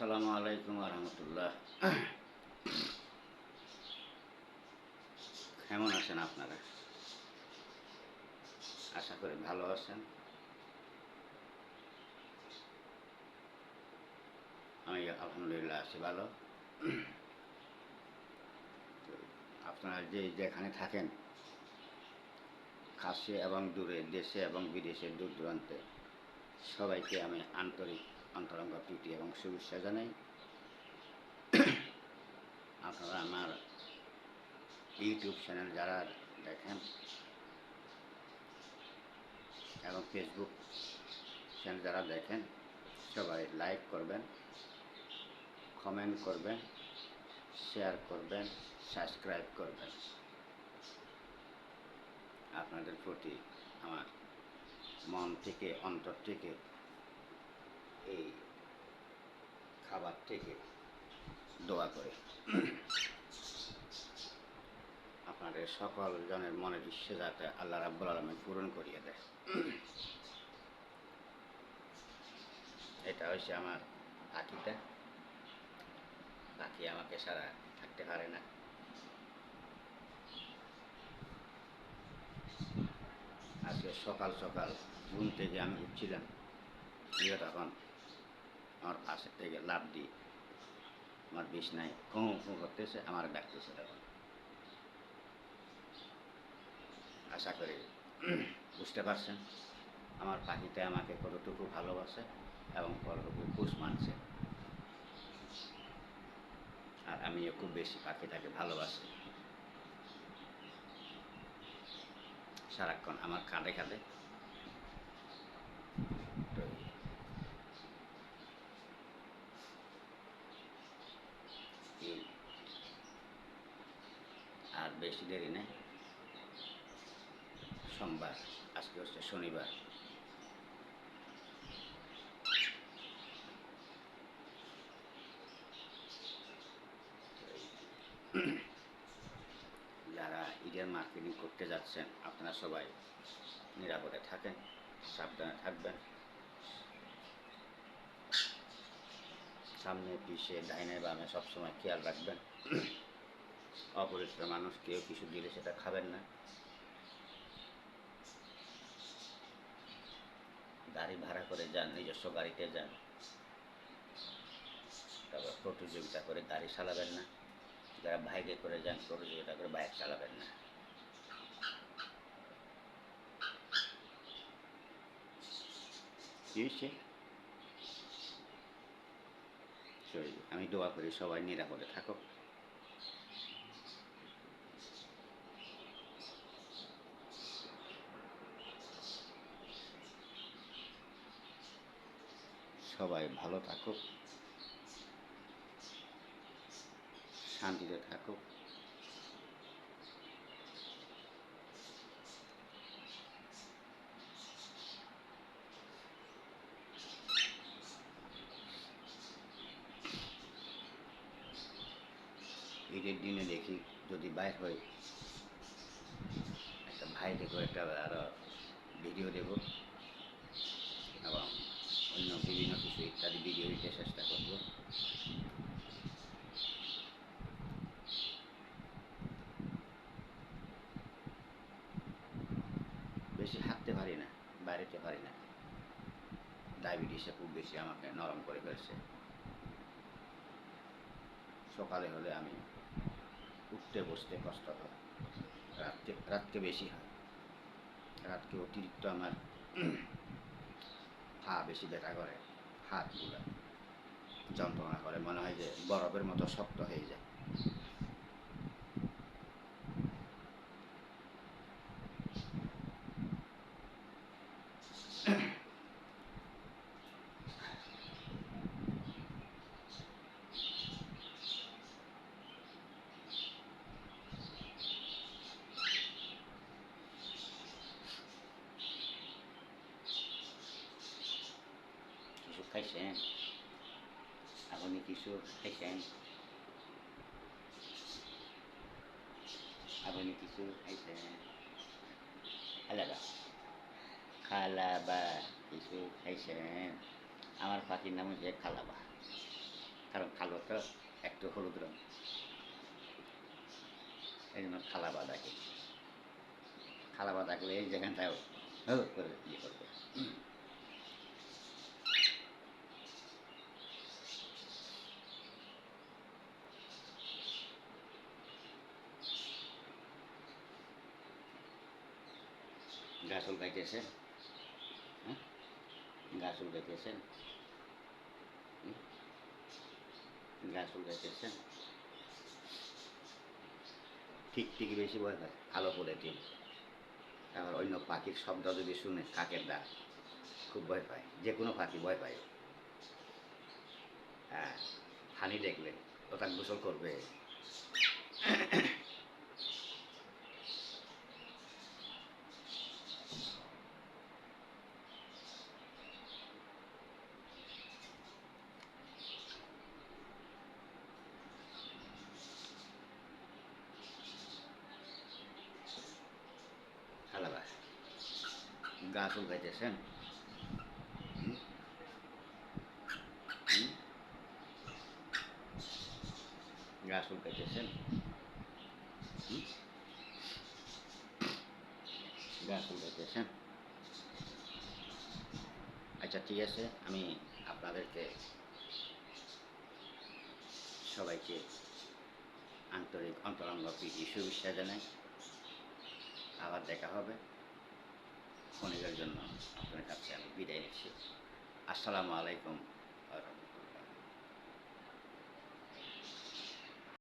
আসসালামু আলাইকুম রহমতুল্লাহ। কেমন আছেন আপনারা? আশা করি ভালো আছেন। আমি আলহামদুলিল্লাহ আছি ভালো। আপনারা যে যেখানে থাকেন, কাছে এবং দূরে, দেশে এবং বিদেশে দূর দূরান্তে, সবাইকে আমি আন্তরিক অন্তরঙ্গ প্রীতি এবং শুভেচ্ছা জানাই। আপনারা আমার ইউটিউব চ্যানেল যারা দেখেন এবং ফেসবুক চ্যানেল যারা দেখেন, সবাই লাইক করবেন, কমেন্ট করবেন, শেয়ার করবেন, সাবস্ক্রাইব করবেন। আপনাদের প্রতি আমার মন থেকে, অন্তর থেকে এই খাবার থেকে দোয়া করে। আপনাদের সকল জনের মনের ইচ্ছে যাতে আল্লাহ রাব্বুল আলমী পূরণ করিয়ে দেয়। এটা হচ্ছে আমার পাখিটা পাখি আমাকে সারা থাকতে পারে না। আজকে সকাল সকাল ঘুম থেকে আমি উঠছিলাম। তখন আমার পাশের থেকে লাভ দিই। আমার বিছনায় ফোঁ ফোঁ করতেছে, আমার ডাকতেছে তখন আশা করি বুঝতে পারছেন। আমার পাখিতে আমাকে কতটুকু ভালোবাসে এবং কতটুকু খুশ মানছে। আর আমিও খুব বেশি পাখিটাকে ভালোবাসি। সারাক্ষণ আমার কাঁধে কাঁধে তো এই আর বেশি দেরি নেই সোমবার, আজকে হচ্ছে শনিবার। যারা ঈদের মার্কেটিং করতে যাচ্ছেন, আপনারা সবাই নিরাপদে থাকেন, সাবধানে থাকবেন। সামনে পিছিয়ে ডাইনে বামে সবসময় খেয়াল রাখবেন। অপরিষ্কার মানুষ, কেউ কিছু দিলে সেটা খাবেন না। গাড়ি ভাড়া করে যান, নিজস্ব গাড়িতে যান। তারপর প্রতিযোগিতা করে গাড়ি চালাবেন না। যারা বাইকে করে যান, প্রতিযোগিতা করে বাইক চালাবেন না? আমি দোয়া করি সবাই নিরাপদে থাকো সবাই ভালো থাকুক, শান্তিতে থাকুক। ঈদের দিনে দেখি যদি বাইর হই, একটা ভাই দেখো একটা আরও ভিডিও দেব এবং অন্য বিভিন্ন কিছু ইত্যাদি ভিডিও দিতে চেষ্টা করব। বেশি হাঁটতে পারি না বাইরেতে পারি না। ডায়াবেটিসে খুব বেশি আমাকে নরম করে ফেলছে। সকালে হলে আমি উঠতে বসতে কষ্ট হয়। রাত্রে রাত্রে বেশি হয়। রাত্রে অতিরিক্ত আমার পা বেশি ব্যথা করে, হাতগুলো যন্ত্রণা করে, মনে হয় যে বরফের মতো শক্ত হয়ে যায় কিছু খাইছেন আপনি কিছু খাইছেন আপনি কিছু খাইছেন আলাদা খালাবা কিছু খাইছেন আমার পাখির নাম হচ্ছে খালাবা কারণ কালো তো একটু হলুদ রং এই জন্য খালাবা ডাকে খালাবা ডাকলে এই হলুদ করে ইয়ে করবে গাছ উলকাইতেছেন হ্যাঁ? গাছ উলকাইতেছেন হুম? গাছ উলকাইতেছেন ঠিক ঠিক বেশি ভয় পায় আলো পড়ে ঠিক তারপর অন্য পাখির শব্দ যদি শুনে, কাকের ডাক, খুব ভয় পায় যে কোনো পাখি ভয় পায় হ্যাঁ পানি দেখলে ওটা গোসল করবে। গাছ উলকাইতেছেন? গাছ উলকাইতেছেন? গাছ উলকাইতেছেন আচ্ছা ঠিক আছে, আমি আপনাদেরকে সবাইকে আন্তরিক, অন্তরঙ্গ প্রীতি, শুভেচ্ছা জানাই। আবার দেখা হবে। ক্ষণিকের জন্য আপনার কাছে আমি বিদায় নিচ্ছি। আসসালামু আলাইকুম।